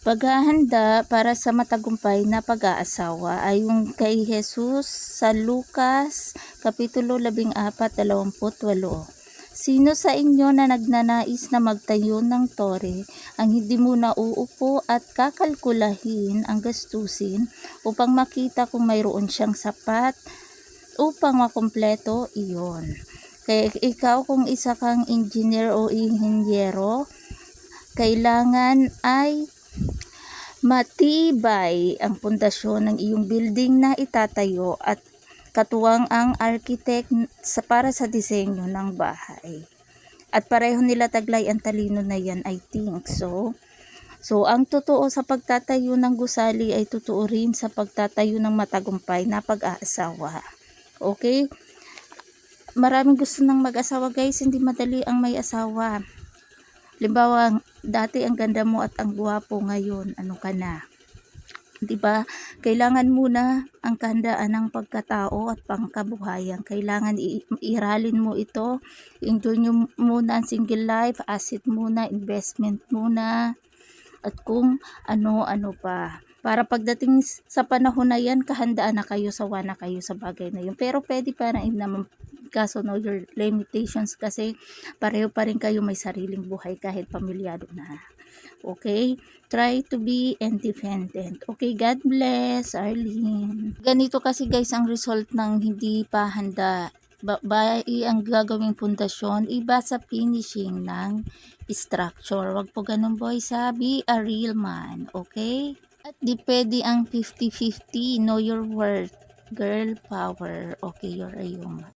Paghahanda para sa matagumpay na pag-aasawa ay yung kay Jesus sa Lucas Kapitulo 14:28. Sino sa inyo na nagnanais na magtayo ng tore ang hindi muna uupo at kakalkulahin ang gastusin upang makita kung mayroon siyang sapat upang makumpleto iyon. Kaya ikaw kung isa kang engineer o inhinyero, kailangan ay matibay ang pundasyon ng iyong building na itatayo at katuwang ang architect sa para sa disenyo ng bahay. At pareho nila taglay ang talino na yan, I think. So, so ang totoo sa pagtatayo ng gusali ay totoo rin sa pagtatayo ng matagumpay na pag-aasawa. Okay? Maraming gusto ng mag-asawa guys, hindi madali ang may asawa. Limbawa, dati ang ganda mo at ang gwapo ngayon, ano ka na? 'Di ba? Kailangan muna ang kahandaan ng pagkatao at pangkabuhayan. Kailangan i- iralin mo ito. Enjoy nyo muna ang single life, asset muna, investment muna, at kung ano-ano pa. Para pagdating sa panahon na yan, kahandaan na kayo, sawa na kayo sa bagay na yun. Pero pwede pa rin naman kaso know your limitations kasi pareho pa rin kayo may sariling buhay kahit pamilyado na. Okay? Try to be independent. Okay, God bless, Arlene. Ganito kasi guys ang result ng hindi pa handa. Ba, ang gagawing pundasyon, iba sa finishing ng structure. Wag po ganun boy, sabi a real man. Okay? At di pwede ang 50-50. Know your worth. Girl power. Okay, you're a human.